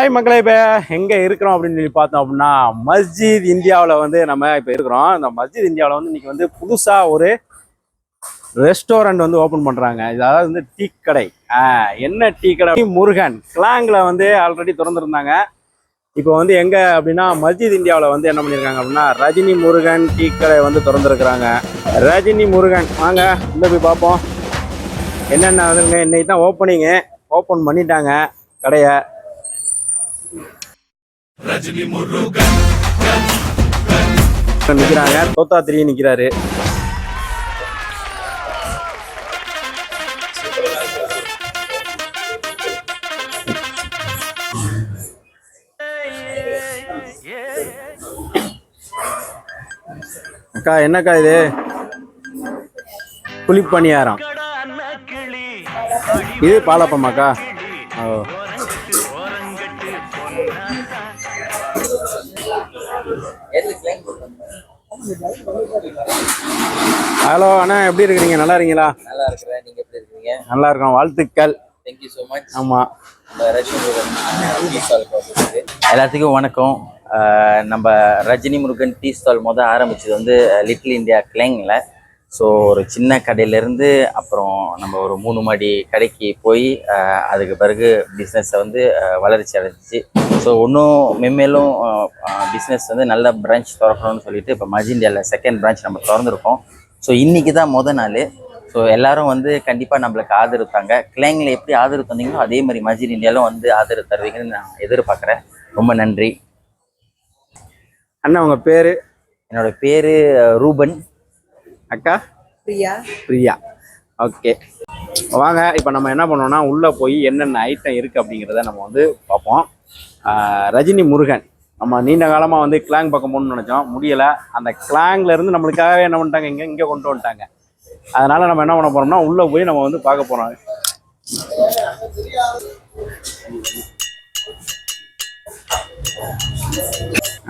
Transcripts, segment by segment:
Hi மக்களே இப்போ எங்கே இருக்கிறோம் அப்படின்னு சொல்லி பார்த்தோம் அப்படின்னா மஸ்ஜித் இந்தியாவில் வந்து நம்ம இப்போ இருக்கிறோம். இந்த மஸ்ஜித் இந்தியாவில் வந்து இன்றைக்கி வந்து புதுசாக ஒரு ரெஸ்டாரண்ட் வந்து ஓப்பன் பண்ணுறாங்க அதாவது வந்து டீ கடை. என்ன டீ கடை? முருகன். கிளாங்கில் வந்து ஆல்ரெடி திறந்துருந்தாங்க. இப்போ வந்து எங்கே அப்படின்னா மஸ்ஜித் இந்தியாவில் வந்து என்ன பண்ணியிருக்காங்க அப்படின்னா ரஜினி முருகன் டீ கடை வந்து திறந்துருக்குறாங்க. ரஜினி முருகன். வாங்க இந்த போய் பார்ப்போம். என்னென்ன வந்துருங்க இன்னைக்கு தான் ஓப்பனிங்கு ஓப்பன் பண்ணிட்டாங்க கடையை. நிக்கிறாங்க. தோத்தாத்திரி நிக்கிறாரு. அக்கா என்னக்கா இது? குளிப்பணியாரம். இது பாலப்பமாக்கா? ஹலோ அண்ணா எப்படி இருக்கிறீங்க? நல்லா இருக்கீங்களா? நல்லா இருக்கிறேன். நீங்க எப்படி இருக்கீங்க நல்லா இருக்கோம் வாழ்த்துக்கள். தேங்க்யூ ஸோ மச் ஆமா. நம்ம ரஜினி முருகன் டீ ஸ்டால் எல்லாத்துக்கும் வணக்கம். நம்ம ரஜினி முருகன் டீ ஸ்டால் முத ஆரம்பிச்சது வந்து லிட்டில் இந்தியா கிளைங்கில் ஸோ ஒரு சின்ன கடையிலேருந்து அப்புறம் நம்ம ஒரு மூணு மாடி கடைக்கு போய் அதுக்கு பிறகு பிஸ்னஸை வந்து வளர்ச்சி அடைஞ்சிச்சு. ஸோ இன்னும் மென்மேலும் பிஸ்னஸ் வந்து நல்ல பிரான்ச் திறக்கணும்னு சொல்லிட்டு இப்போ மஜ் இந்தியாவில் செகண்ட் பிரான்ச் நம்ம திறந்துருக்கோம். ஸோ இன்னைக்கு தான் முத நாள். ஸோ எல்லாரும் வந்து கண்டிப்பாக நம்மளுக்கு ஆதரவு தாங்க கிளைங்கில் எப்படி ஆதரவு தந்தீங்களோ அதே மாதிரி மஜித் இந்தியாவிலும் வந்து ஆதரவு தருவீங்கன்னு நான் எதிர்பார்க்குறேன். ரொம்ப நன்றி. அண்ணா உங்க பேரு? என்னோட பேர் ரூபன். அக்கா? பிரியா. பிரியா. ஓகே வாங்க இப்போ நம்ம என்ன பண்ணோம்னா உள்ளே போய் என்னென்ன ஐட்டம் இருக்குது அப்படிங்கிறத நம்ம வந்து பார்ப்போம். ரஜினி முருகன். நம்ம நீண்ட காலமாக வந்து கிளாங் பக்கம் போகணும்னு நினச்சோம். முடியலை. அந்த கிளாங்ல இருந்து நம்மளுக்காகவே என்ன பண்ணிட்டாங்க? இங்கே இங்கே கொண்டு வந்துட்டாங்க. அதனால நம்ம என்ன பண்ண போறோம்னா உள்ளே போய் நம்ம வந்து பார்க்க போகிறோம்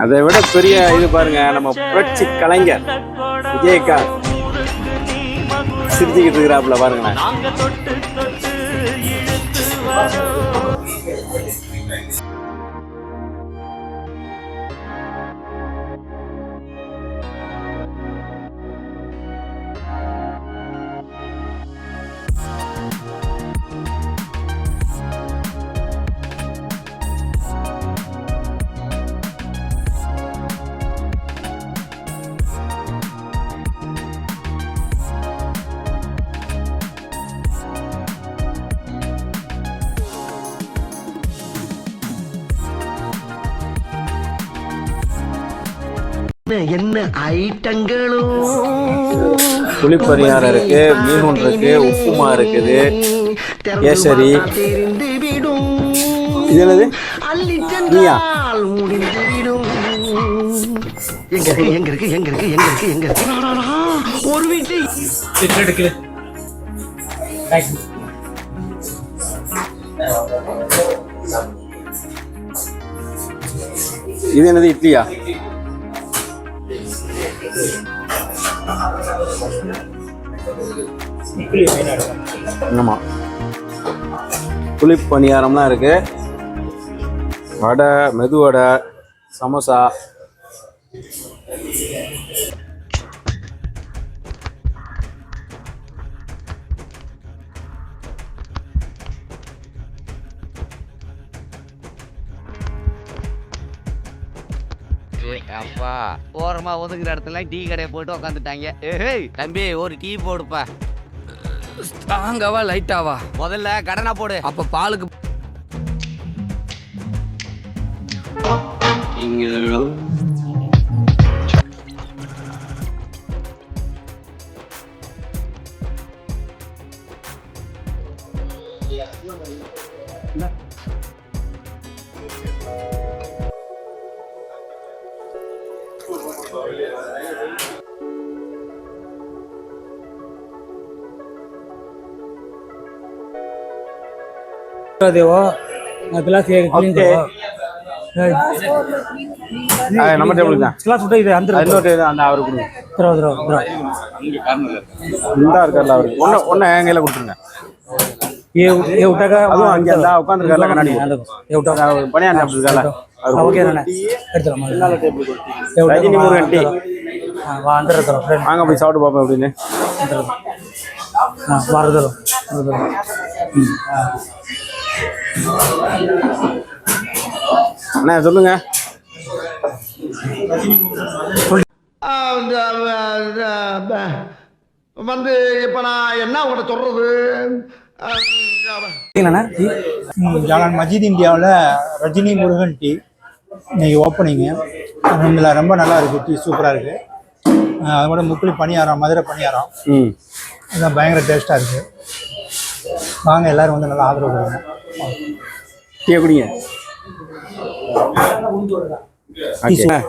அதை விட பெரிய இது பாருங்க நம்ம புரட்சி கலைஞர் விஜயகாந்த். சிரிச்சுக்கிட்டு இருக்கிறாப்புல பாருங்களேன் என்ன ஐட்டங்களும் புளிப்பரியாரம் இருக்கு மீன் இருக்கு உப்புமா இருக்குது. கேசரி இது என்னது? நீயா? எங்க இருக்கு எங்க இருக்கு எங்க இருக்கு எங்க இருக்கு எங்க இருக்கு? ஒரு வீட்டு. இது என்னது இட்லியா? ஆமா. புளிப்பணியாரம்லாம் இருக்குது வடை மெதுவடை சமோசா. அப்பா. ஓரமா ஒதுக்குற இடத்துல டீ கடையை போட்டு உக்காந்துட்டாங்க. ஏய். தம்பி ஒரு டீ போடுப்பா. ஸ்ட்ராங்காவா லைட்டாவா முதல்ல கடனா போடு. அப்ப பாலுக்கு ದೇವೋ ಗ್ಲಾಸ್ ಕ್ಲೀನ್ ನಮ್ಮ ಟೇಬಲ್ ಗ್ಲಾಸ್ ಊಟ ಇದೆ ಅಂದ್ರೆ ಇನ್ನೊಂದು ಇದೆ அந்த அவரு கொடுங்க. Throw throw throw. இங்க கார்னர்ல இந்த இருக்கல அவரு. ஒண்ணு ஒண்ணு என் கையில கொடுத்துருங்க. ஏ ஏ உட்டக அது அங்க அந்த உட்கார்ந்திருக்கார்ல கண்ணாடி. ஏ உட்டக பணியா சாப்பிட்டு இருக்கார்ல ना எடுத்துறோம் ரஜினி முருகன் டீ வா அந்த இருக்கிறோம் ஃப்ரெண்ட் வாங்க போய் சாப்பிட்டு பார்ப்போம் அப்படின்னு வரதலும் அண்ணா சொல்லுங்க வந்து இப்ப நான் என்ன உங்கள்ட்ட சொல்றது ஜாலான் மஜித் இந்தியாவில் ரஜினி முருகன் டீ இன்றைக்கி ஓப்பனிங்கு அலமதுல்லா ரொம்ப நல்லா இருக்குது டீ சூப்பராக இருக்குது அது கூட முக்குளி பணியாரம் மதுரை பணியாரம். இதெல்லாம் பயங்கர டேஸ்ட்டாக இருக்குது வாங்க எல்லோரும் வந்து நல்லா ஆதரவு கொடுங்க. டீ குடிங்க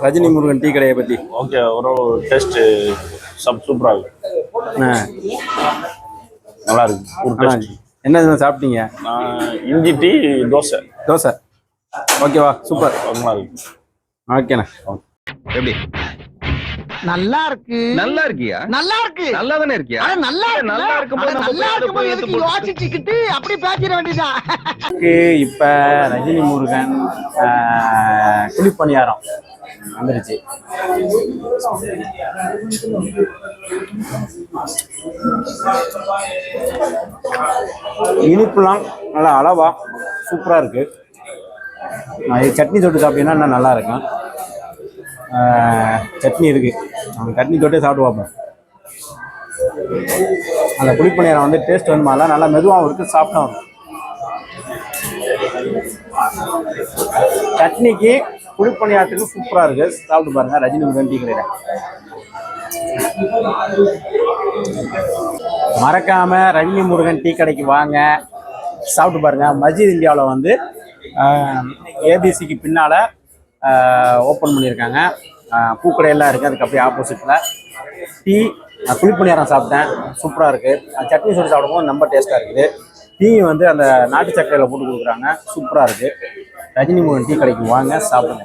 ரஜினி முருகன் டீ கடையை பற்றி ஓகே ஒரு டேஸ்ட்டு சப் சூப்பராக இருக்கு நல்லா இருக்கு ஒரு என்ன சாப்பிட்டீங்க? இஞ்சி டீ தோசை. தோசை. ஓகேவா? சூப்பர். ஓகேண்ணா. எப்படி? நல்லா இருக்கு. நல்லா இருக்கியா? நல்லா இருக்கு. நல்லா தானே இருக்கியா? நல்லா இருக்கு நல்லா இருக்கும்போது நல்லா இருக்கும்போது எதுக்கு யோசிச்சுக்கிட்டு அப்படி பேசிட வேண்டியதான் இப்ப ரஜினி முருகன் ஆ, குழிப்பணியாரம் வந்துருச்சு. இனிப்புலாம் நல்லா அளவா சூப்பரா இருக்கு. இது சட்னி தொட்டு சாப்பிட்டீங்கன்னா இன்னும் நல்லா இருக்கும் சட்னி இருக்குது நம்ம சட்னி தொட்டே சாப்பிட்டு பார்ப்போம். அந்த புளிப்பணியாரம் வந்து டேஸ்ட் வந்து நல்லா மெதுவாகவும் இருக்குது சாப்பிட்டா இருக்கு. சட்னிக்கு குழிப்பணியாரத்துக்கு சூப்பராக இருக்குது சாப்பிட்டு பாருங்க ரஜினி முருகன் டீ கடையில. மறக்காம ரஜினி முருகன் டீ கடைக்கு வாங்க. சாப்பிட்டு பாருங்க மஸ்ஜித் இந்தியாவில் வந்து ஏபிசிக்கு பின்னால் ஓப்பன் பண்ணியிருக்காங்க. பூக்கடையெல்லாம் இருக்குது அதுக்கு அப்படியே ஆப்போசிட்டில் டீ நான் சாப்பிட்டேன். சூப்பராக இருக்குது சட்னி சொல்லி சாப்பிடும்போது ரொம்ப டேஸ்ட்டாக இருக்குது. டீ வந்து அந்த நாட்டு சர்க்கரையில் போட்டு கொடுக்குறாங்க. சூப்பராக இருக்குது ரஜினி மோகன் டீ கடைக்கு வாங்க சாப்பிடுங்க.